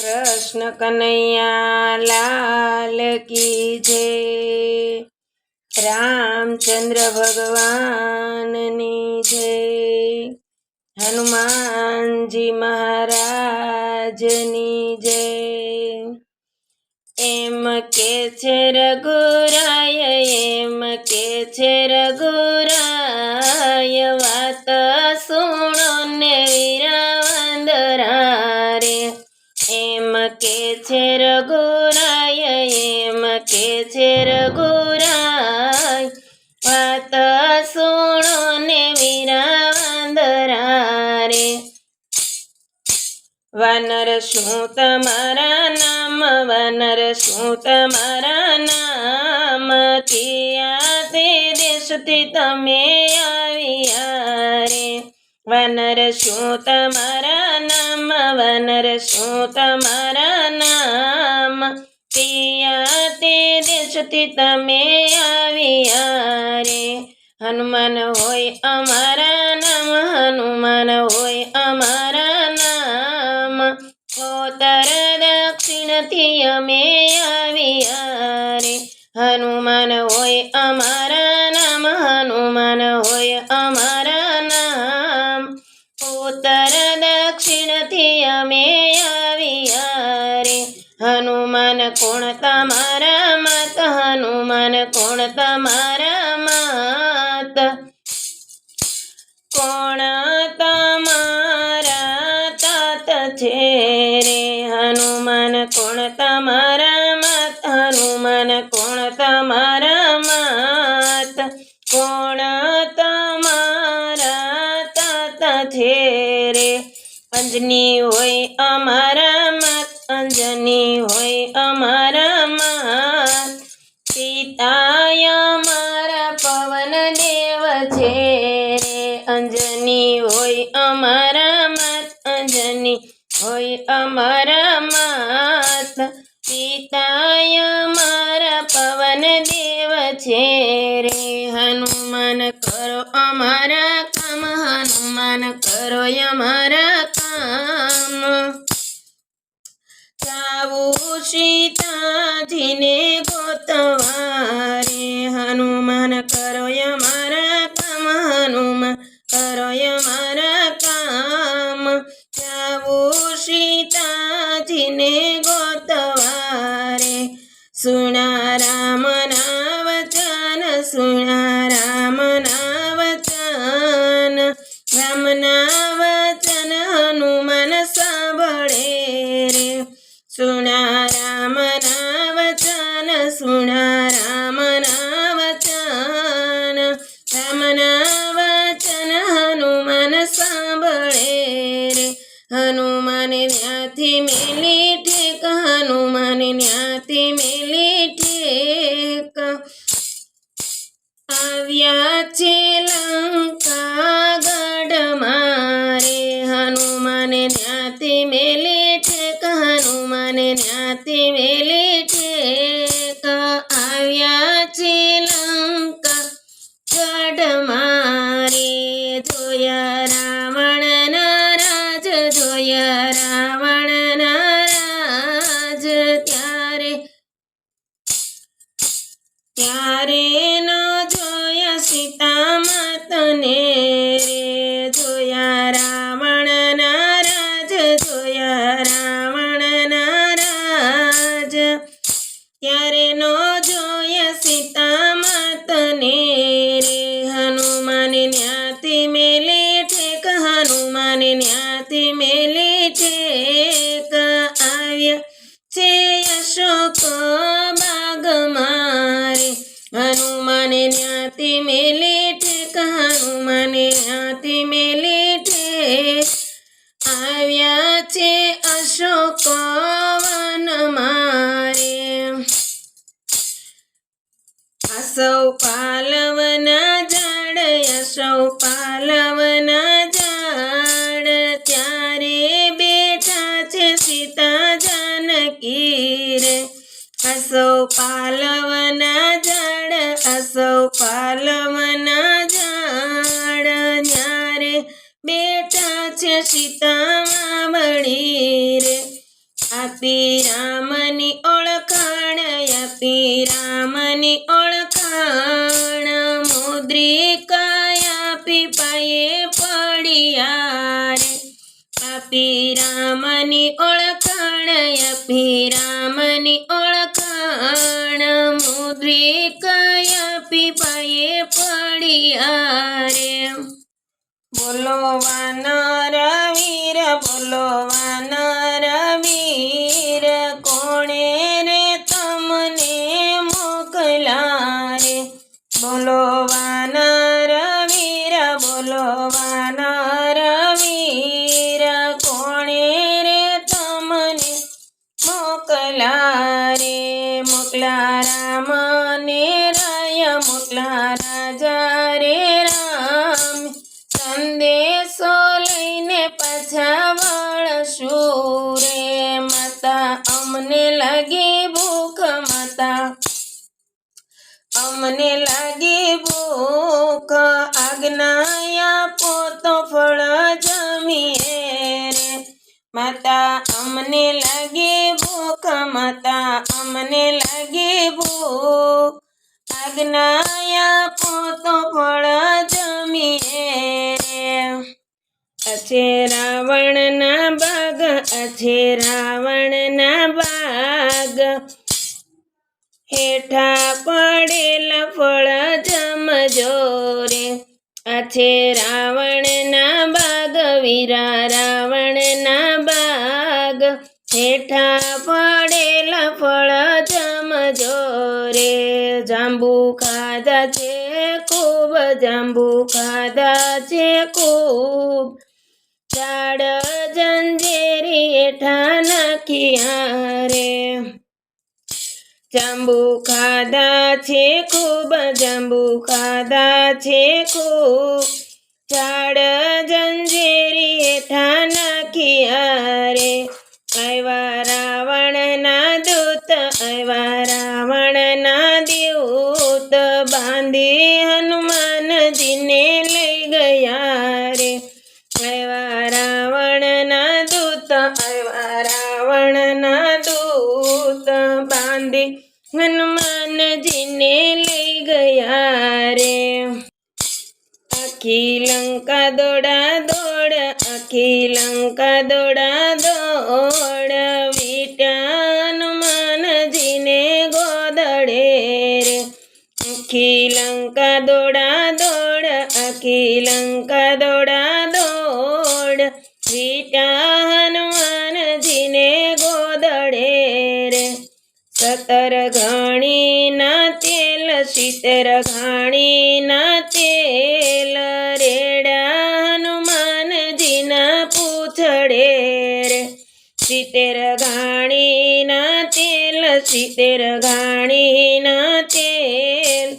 કૃષ્ણ કનૈયા લાલ કી જય. રામચંદ્ર ભગવાનની જય. હનુમાનજી મહારાજની જય. એમ કે છે રઘુરાય, એમ કે છે રઘુરાય. શું તમારા નામ? વનર, શું તમારા નામ? તિયા તે દેશથી તમે આવ્યા રે. વનર, શું તમારા નામ? વનર, શું તમારા નામ? તિયા તે દેશથી તમે આવ્યા રે. હનુમાન હોય અમારા દક્ષિણથી અમે આવ્યા રે હનુમાન હોય અમારા નામ, હનુમાન હોય અમારા નામ. ઉત્તર દક્ષિણથી અમે આવ્યા રે હનુમાન કોણ તમારા માતા, હનુમાન કોણ તમારા કોણ તમારા તાતા છે રે અંજની હોય અમારા માત, અંજની હોય અમારા માત. પિતાય અમારા પવન દેવ છે રે અંજની હોય અમારા માત, અંજની હોય અમારા માત. પિતાય કરો મારા કામ કરોય કરો આવ્યા અશોક મારે. અસૌ પાલવના ઝાડ અસૌ પાલવના ઝાડ ત્યારે બેઠા છે સીતા જાનકી રે અસૌ પાલવના ઝાડ અસૌ પાલવના ઝાડ ત્યારે બેઠા છે સીતા આપી રામની ઓળખાણ આપી રામની ઓળખાણ. મુદ્રિકા આપી પાયે પડ્યા રે આપી રામની ઓળખાણ આપી રામની ઓળખાણ. મુદ્રિકા આપી પાયે બોલો વાનર વીર, બોલો વાનર બોલો વાનર વીર બોલો વાનર વીર કોણે રે તમને મોકલા રે? મોકલા રામ ને રાય, મોકલા રાજા રે રામ. સંદેશો લઈને પાછા વળશું રે માતા, અમને લાગી ભૂખ માતા. અમને લાગી ભૂખ આજ્ઞાયા પોતો ફળ જમીએ રે. માતા, અમને લાગી ભૂખ, માતા, અમને લાગી ભૂખ આજ્ઞાયા પોતો ફળ જમીએ અછે રાવણના બાગ અછે રાવણના બાગ હેઠા પડેલા ફળ જમજો રે. આ છે રાવણના બાગ, વીરા રાવણના બાગ. હેઠા પડેલા ફળ જમજો રે. જાંબુ ખાધા છે ખૂબ, જાંબુ ખાધા છે ખૂબ. ઝાડ, જંજેરી હેઠા નાખ્યા રે. જાંબુ ખાધા છે ખૂબ જાંબુ ખાધા છે ખૂબ. ઝાડ જંજીરી હેઠા નાખી અરે. આવ્યા રાવણના દૂત, આવ્યા રાવણના દૂત. બાંધી હનુમાનજીને લઈ ગયા રે આવ્યા રાવણના દૂત, આવ્યા રાવણના દૂત. બાંધી હનુમાનજીને લઈ ગયા રે. આખી લંકા દોડા દોડ, આખી લંકા દોડા દોડ વીટા હનુમાનજીને ગોદડે રે. આખી લંકા દોડા દોડ, આખી લંકા દોડા દોડ સતર ઘાણીના તેલ સિત્તેર ઘાણીના તેલ, રેડા હનુમાનજીના પૂછડે રે. સિત્તેર ઘાણીના તેલ સિત્તેર ઘાણીના તેલ,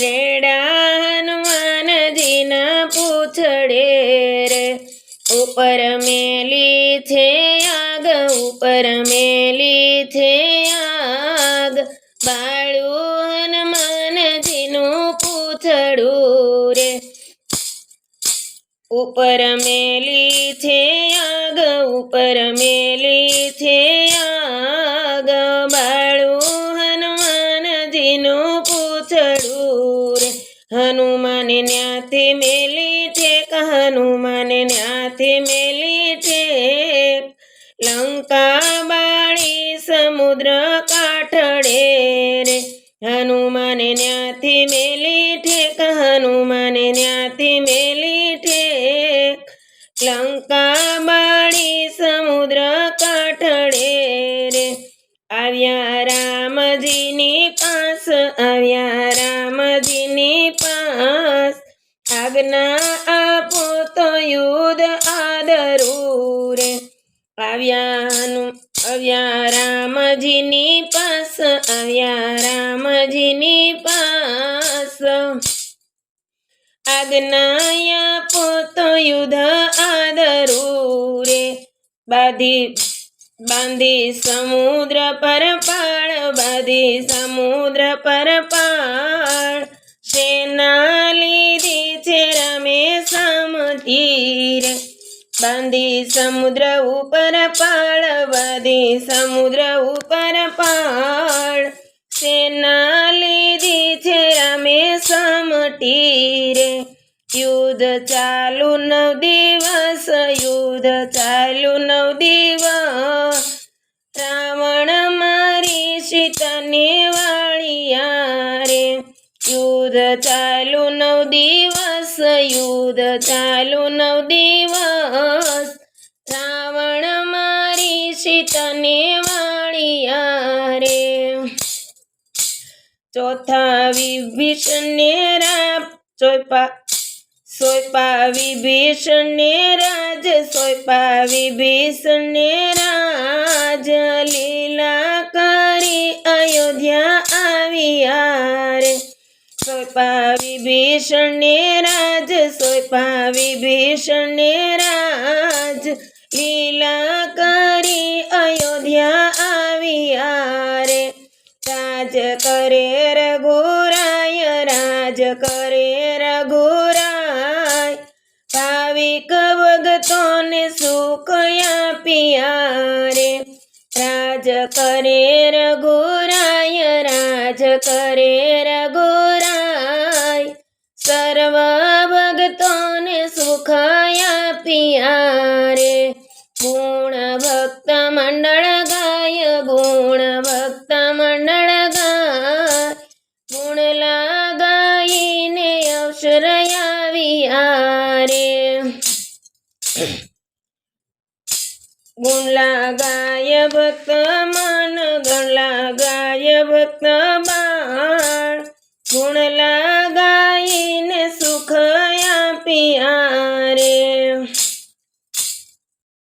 રેડા હનુમાનજીના પૂછડે રે. ઉપર મેલી છે આગ, ઉપર મેલી છે આગ. બાળું હનુમાનજીનું પૂછડું રે. ઉપર મેલી છે આગ, ઉપર મેલી છે આગ. બાળું હનુમાનજીનું પૂછડું હનુમાને ન્યાથી મેલી ઠેક હનુમાને ન્યાથી મેલી છે. લંકા બાળી સમુદ્ર કાઠડે રે, હનુમાને ન્યાથી મેલી ઠેક હનુમાને ન્યાથી મેલી ઠેક લંકા બાળી સમુદ્ર કાઠડે રે, આવ્યા રામજીની આવ્યા રામજીની પાસ. આજ્ઞા આપો તો યુદ્ધ આદરું રે આવ્યા હનુ આવ્યા રામજીની પાસ. આવ્યા રામજીની પાસ આજ્ઞા પોતો યુદ્ધ આદરું રે બાધી બાંધી સમુદ્ર પર પાળ, બાંધી સમુદ્ર પર પાળ. સેના લીધી છે રમે સમતીર. બાંધી સમુદ્ર ઉપર પાળ, બાંધી સમુદ્ર ઉપર પાળ. સેના લીધી છે રમે સમટી રે યુદ્ધ ચાલુ નવ દિવસ, યુદ્ધ ચાલુ નવ દિવસ. રાવણ મારી સીતાને વાળિયા રે. યુદ્ધ ચાલુ નવ દિવસ, યુદ્ધ ચાલુ નવ દિવસ. રાવણ મારી સીતાને વાળિયા રે. ચોથા વિભીષણને રામ ચોપા સોયપા વિભીષણને રાજ સોયપા વિભીષણને રાજ. લીલા કરી અયોધ્યા આવ્યા રે સોયપા વિભીષણને રાજ સોયપા વિભીષણને રાજ. લીલા કરી અયોધ્યા આવ્યા રે રાજ કરે રઘુરાય, રાજ કરે રઘુરાય ભગતોને સુખ પિયા રે રાજ કરે રઘુરાય, રાજ કરે રઘુરાય. સર્વ ભક્તોને સુખ પિયા રે ગુણ ભક્ત મંડળ ગાય, ગુણ ભક્ત મંડળ ગાય. ગુણ લાગાઈને અવસર આવ્યા રે ગુણ લાગાય ભક્ત મન ગણ લાગાય ભક્ત બાળ ગુણ લગાઈને સુખ આપ્યા રે